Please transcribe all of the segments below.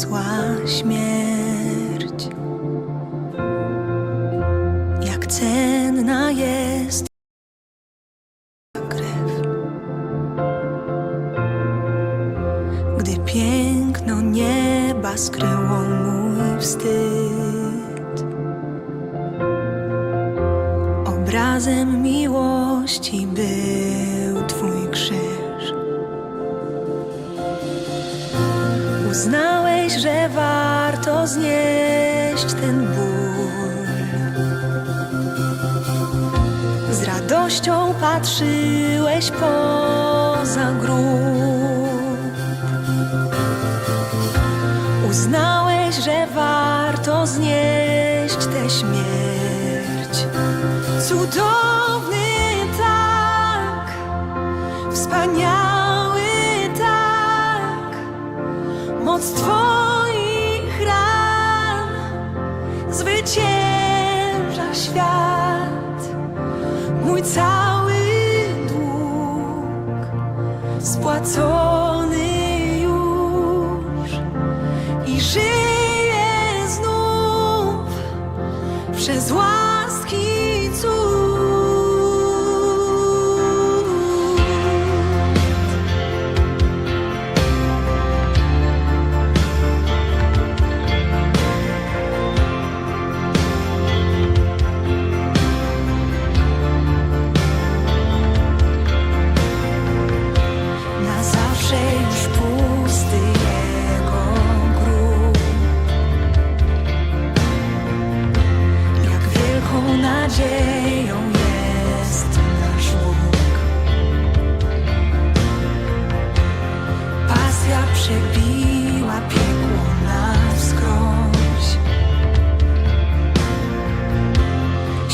zniosła śmierć. Jak cenna jest krew. Gdy piękno nieba skryło mój wstyd. Obrazem miłości był Twój krzyż. Uznałeś, że warto znieść ten ból. Z radością patrzyłeś poza grób. Uznałeś, że warto znieść tę śmierć. Cudowny tak, wspaniały tak, spłacony już i żyję znów przez łaski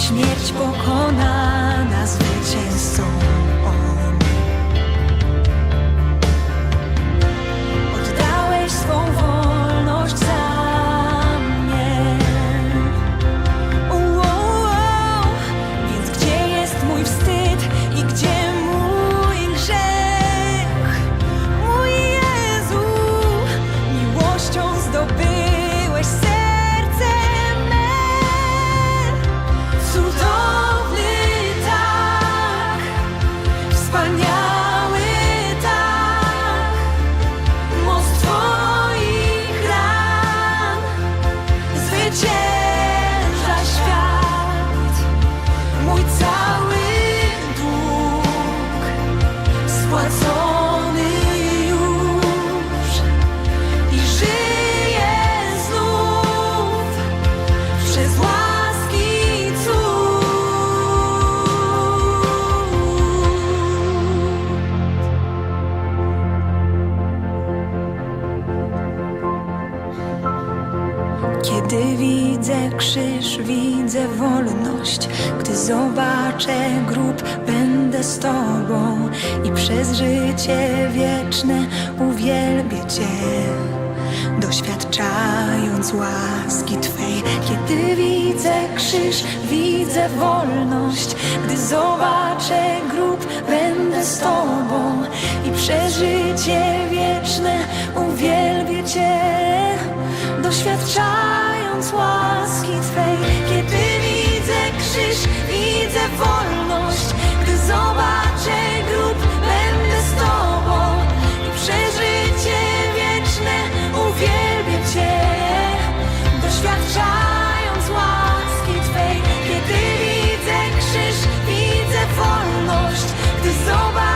Śmierć pokonana zwycięzcą Kiedy widzę krzyż, widzę wolność. Gdy zobaczę grób, będę z Tobą i przez życie wieczne uwielbię Cię. Doświadczając łaski Twej, kiedy widzę krzyż, widzę wolność. Gdy zobaczę grób, będę z Tobą i przez życie wieczne uwielbię wolność. Gdy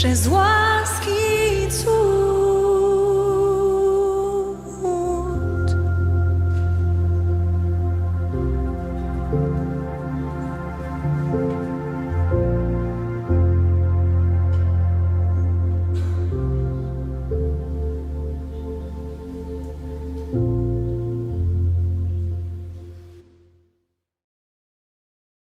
przez łaski.